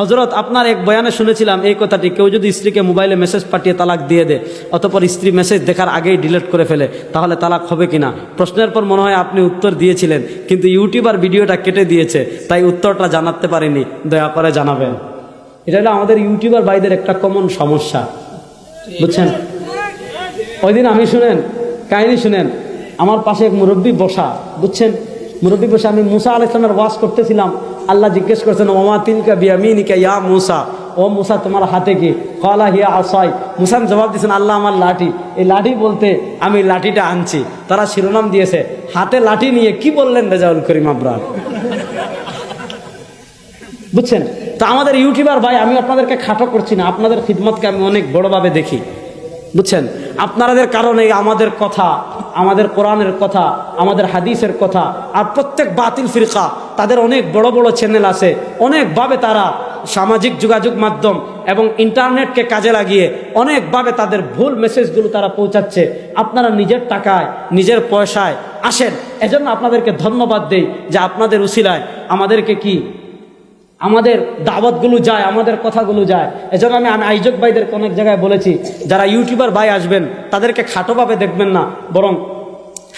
হজরত আপনার এক বয়ানে শুনেছিলাম এই কথাটি, কেউ যদি স্ত্রীকে মোবাইলে মেসেজ পাঠিয়ে তালাক দিয়ে দেয়, অতপর স্ত্রী মেসেজ দেখার আগেই ডিলিট করে ফেলে, তাহলে তালাক হবে কিনা? প্রশ্নের পর মনে হয় আপনি উত্তর দিয়েছিলেন, কিন্তু ইউটিউবার ভিডিওটা কেটে দিয়েছে, তাই উত্তরটা জানাতে পারিনি, দয়া করে জানাবেন। এটা হলো আমাদের ইউটিউবার ভাইদের একটা কমন সমস্যা, বুঝছেন? ওই দিন আমি শুনেন, কাহিনী শুনেন, আমার পাশে এক মুরব্বী বসা, বুঝছেন? মুরব্বী বসে আমি মুসা আল ইসলামের করতেছিলাম আল্লাহ জিজ্ঞেস করছেন, ওমা তিনকা বিয়ামিনিকা ইয়া মুসা? ও মুসা, তোমার হাতে কি? কলা হিয়া আসাই। মুসান জবাব দিয়েছেন, আল্লাহ আমার লাঠি। এই লাঠি বলতে আমি লাঠিটা আনছি। তারা শিরোনাম দিয়েছে, হাতে লাঠি নিয়ে কি বললেন রেজাউল করিম আবরার? বুঝছেন? তো আমাদের ইউটিউবার ভাই, আমি আপনাদেরকে খাটো করছি না, আপনাদের খিদমতকে আমি অনেক বড়ভাবে দেখি। বুঝছেন? আপনাদের কারণে আমাদের কথা আমাদের কোরআনের কথা, আমাদের হাদিসের কথা, আর প্রত্যেক বাতিল ফিরকা, তাদের অনেক বড় বড় চ্যানেল আছে। অনেকভাবে তারা সামাজিক যোগাযোগ মাধ্যম এবং ইন্টারনেটকে কাজে লাগিয়ে অনেকভাবে তাদের ভুল মেসেজগুলো তারা পৌঁছাচ্ছে। আপনারা নিজের টাকায়, নিজের পয়সায় আসেন। এজন্য আপনাদেরকে ধন্যবাদ দেই যে আপনাদের উসিলায় আমাদেরকে কি আমাদের দাওয়াতগুলো যায়, আমাদের কথাগুলো যায়। এজন্য আমি আমি আয়োজক ভাইদেরকে অনেক জায়গায় বলেছি, যারা ইউটিউবার ভাই আসবেন, তাদেরকে খাটোভাবে দেখবেন না, বরং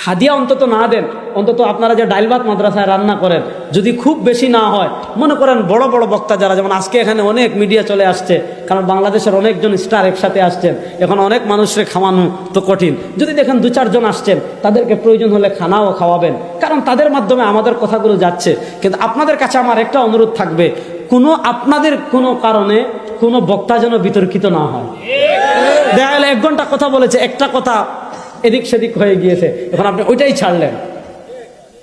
হাদিয়া অন্তত না দেন, অন্তত আপনারা যে ডাইল ভাত মাদ্রাসায় রান্না করেন, যদি খুব বেশি না হয়, মনে করেন বড় বড় বক্তা যারা, যেমন আজকে এখানে অনেক মিডিয়া চলে আসছে, কারণ বাংলাদেশের অনেকজন স্টার একসাথে আসছেন, এখন অনেক মানুষের খাওয়ানো তো কঠিন। যদি দেখেন দু চারজন আসছেন, তাদেরকে প্রয়োজন হলে খানাও খাওয়াবেন, কারণ তাদের মাধ্যমে আমাদের কথাগুলো যাচ্ছে। কিন্তু আপনাদের কাছে আমার একটা অনুরোধ থাকবে, কোনো আপনাদের কোনো কারণে কোনো বক্তা যেন বিতর্কিত না হয়। দেখা গেলে এক ঘণ্টা কথা বলেছে, একটা কথা এদিক সেদিক হয়ে গিয়েছে। এখন আপনি ওইটাই ছাড়লেন।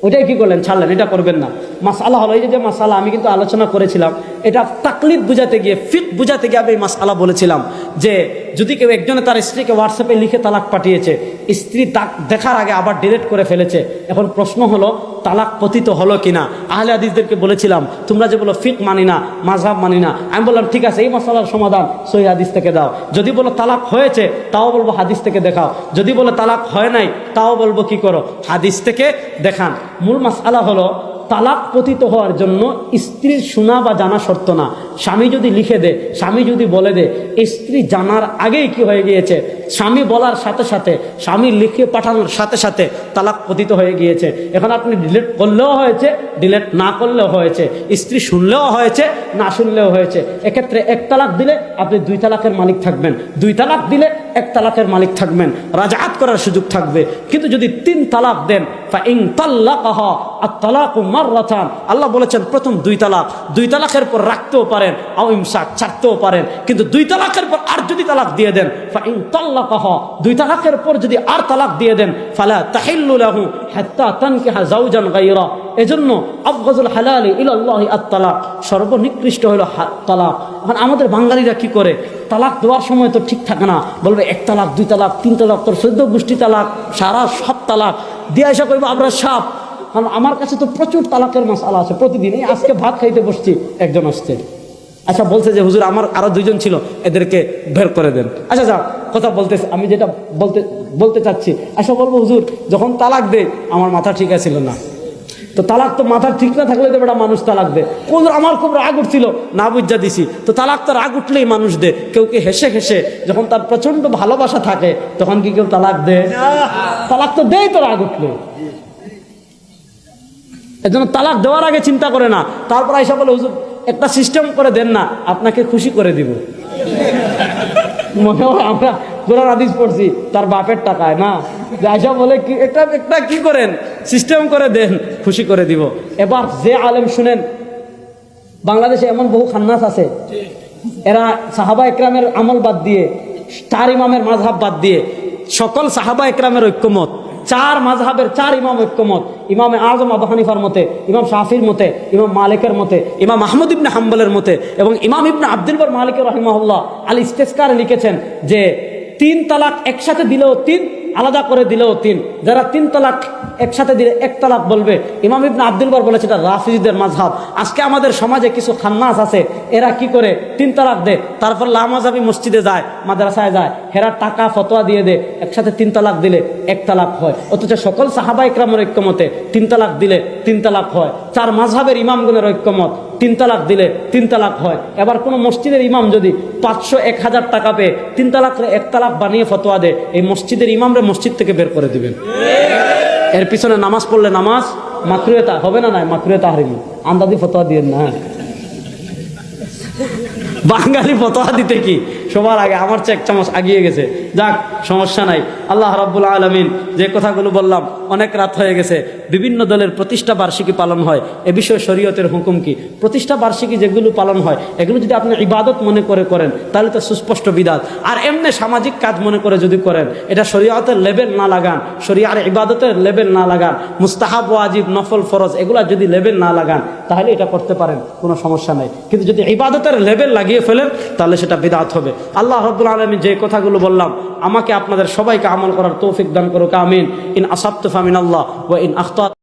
ওইটাই কি করলেন? ছাড়লেন। এটা করবেন না। মাসালা হলো এই যে মাসালা আমি কিন্তু আলোচনা করেছিলাম, এটা তাকলিফ বুঝাতে গিয়ে ফিট বুঝাতে গিয়ে আমি মাসালা বলেছিলাম যে যদি কেউ একজনে তার স্ত্রীকে হোয়াটসঅ্যাপে লিখে তালাক পাঠিয়েছে, স্ত্রী তাক দেখার আগে আবার ডিলেট করে ফেলেছে, এখন প্রশ্ন হলো, তালাক পতিত হলো কিনা? আহলে হাদিসদেরকে বলেছিলাম, তোমরা যে বলো ফিক মানি না মাঝহাব মানি না। আমি বললাম, ঠিক আছে, এই মশালার সমাধান সহি হাদিস থেকে দাও। যদি বলো তালাক হয়েছে, তাও বলব হাদিস থেকে দেখাও। যদি বলো তালাক হয় নাই, তাও বলব কি করো? হাদিস থেকে দেখান। মূল মাসালা হলো, তালাক পতিত হওয়ার জন্য স্ত্রীর শোনা বা জানা শর্ত না। স্বামী যদি লিখে দে, স্বামী যদি বলে দে স্ত্রী জানার আগেই কি হয়ে গিয়েছে? স্বামী বলার সাথে সাথে, স্বামী লিখে পাঠানোর সাথে সাথে তালাক পতিত হয়ে গিয়েছে। এখন আপনি ডিলেট করলেও হয়েছে ডিলেট না করলেও হয়েছে। স্ত্রী শুনলেও হয়েছে, না শুনলেও হয়েছে। এক্ষেত্রে এক তালাক দিলে আপনি দুই তালাকের মালিক থাকবেন। দুই তালাক দিলে এক তালাকের মালিক থাকবেন। রাজাত করার সুযোগ থাকবে। কিন্তু যদি তিন তালাক দেন আল্লাহ বলেছেন, প্রথম দুই তালাক। দুই তালাকের পর রাখতেও পারেন। আও ইমসাক ছাড়তেও পারেন। কিন্তু দুই তালাকের পর আর যদি তালাক দিয়ে দেন দুই তালাকের পর যদি আর তালাক দিয়ে দেন এজন্য হালালি সর্বনিকৃষ্ট হলো তালাক। এখন আমাদের বাঙালিরা কি করে? তালাক দেওয়ার সময় তো ঠিক থাকে না। বলবে, এক তালাক, দুই তালাক, তিন তালাক, তোর চোদ্দ গোষ্ঠী তালাক, সারা সব তালাক। দিয়ে এসে কইব, আমরা সাপ। আমার কাছে তো প্রচুর তালাকের মশালা আছে প্রতিদিন আজকে ভাত খাইতে বসছি, একজন আসছে। আচ্ছা বলছে যে হুজুর আমার আরও দুইজন ছিল, এদেরকে বের করে দেন। আচ্ছা যাক কথা বলতেছে, আমি যেটা বলতে বলতে চাচ্ছি আচ্ছা বলব হুজুর, যখন তালাক দে আমার মাথা ঠিক আছিল না। তো তালাক তো মাথা ঠিক না থাকলে বেটা মানুষ তালাক দে কোন আমার খুব রাগ উঠছিল, না বুঝা দিছি। তো তালাক তো রাগ উঠলেই মানুষ দে কেউ কি হেসে হেসে, যখন তার প্রচণ্ড ভালোবাসা থাকে, তখন কি কেউ তালাক দে তালাক তো দেই তো রাগ উঠলে। এজন্য তালাক দেওয়ার আগে চিন্তা করে না। তারপর আইসা বলে, হুজুর একটা সিস্টেম করে দেন না, আপনাকে খুশি করে দিব। মনে হয় আমরা কোরআন আদিস পড়ছি, তার বাপের টাকায়, না? যে আইসা বলে কি একটা একটা কি করেন? সিস্টেম করে দেন, খুশি করে দিব। এবার যে আলেম শুনেন, বাংলাদেশে এমন বহু খান্নাস আছে, এরা সাহাবা একরামের আমল বাদ দিয়ে চার ইমামের মাঝহাব বাদ দিয়ে, সকল সাহাবা একরামের ঐক্যমত। চার মাঝহাবের চার ইমাম ঐক্যমত। ইমামে আজম, আবু হানিফার মতে, ইমাম শাফির মতে, ইমাম মালিকের মতে, ইমাম আহমদ ইবনে হাম্বলের মতে এবং ইমাম ইবনে আব্দুলবর মালিক রহিমাহুল্লাহ আলী ইস্তেস্কার লিখেছেন যে, তিন তালাক একসাথে দিলেও তিন, আলাদা করে দিলেও তিন। যারা তিন তালাক একসাথে দিলে এক তালাক বলবে। ইমাম ইবনা আব্দুল বার বলেছে, এটা রাফিজদের মাঝহাব। আজকে আমাদের সমাজে কিছু খান্নাস আছে, এরা কি করে? তিন তালাক দে, তারপর লামাজাবি মসজিদে যায়, মাদ্রাসায় যায়, হেরা টাকা, ফতোয়া দিয়ে দে, একসাথে তিন তালাক দিলে এক তালাক হয়। অথচ সকল সাহাবা ইকরামের ঐক্যমতে তিন তালাক দিলে তিন তালাক হয়। চার মাঝহাবের ইমামগুনের ঐক্যমত তিন তালাক দিলে তিন তালাক হয়। এবার কোনো মসজিদের ইমাম যদি পাঁচশো এক হাজার টাকা পেয়ে তিন তালাক এক তালাক বানিয়ে ফতোয়া দেয়, এই মসজিদের ইমামরে মসজিদ থেকে বের করে দিবেন। এর পিছনে নামাজ পড়লে নামাজ, মাকরুয়েতা হবে না নাই? মাকরুয়েতা হারিমি। আন্দাজি ফতোয়া দিয়ে না। বাঙালি ফতোয়া দিতে কি? সবার আগে আমার চেয়ে এক চামচ আগিয়ে গেছে। যাক, সমস্যা নাই। আল্লাহ রাব্বুল আলমিন যে কথাগুলো বললাম অনেক রাত হয়ে গেছে। বিভিন্ন দলের প্রতিষ্ঠা বার্ষিকী পালন হয়। এ বিষয়ে শরীয়তের হুকুম কি? প্রতিষ্ঠা বার্ষিকী যেগুলো পালন হয়, এগুলো যদি আপনি ইবাদত মনে করে করেন, তাহলে তো সুস্পষ্ট বিদাত। আর এমনি সামাজিক কাজ মনে করে যদি করেন, এটা শরীয়তের লেবেল না লাগান শরিয়ার ইবাদতের লেবেল না লাগান, মুস্তাহাব, ওয়াজিব, নফল, ফরজ, এগুলা যদি লেবেল না লাগান, তাহলে এটা করতে পারেন, কোনো সমস্যা নাই। কিন্তু যদি ইবাদতের লেবেল লাগিয়ে ফেলেন, তাহলে সেটা বিদাত হবে। আল্লাহ রব্বুল আলমী যে কথাগুলো বললাম, আমাকে আপনাদের সবাইকে আমল করার তৌফিক দান করুক, আমিন। In আসাপ্তফামিন Allah O in আখতা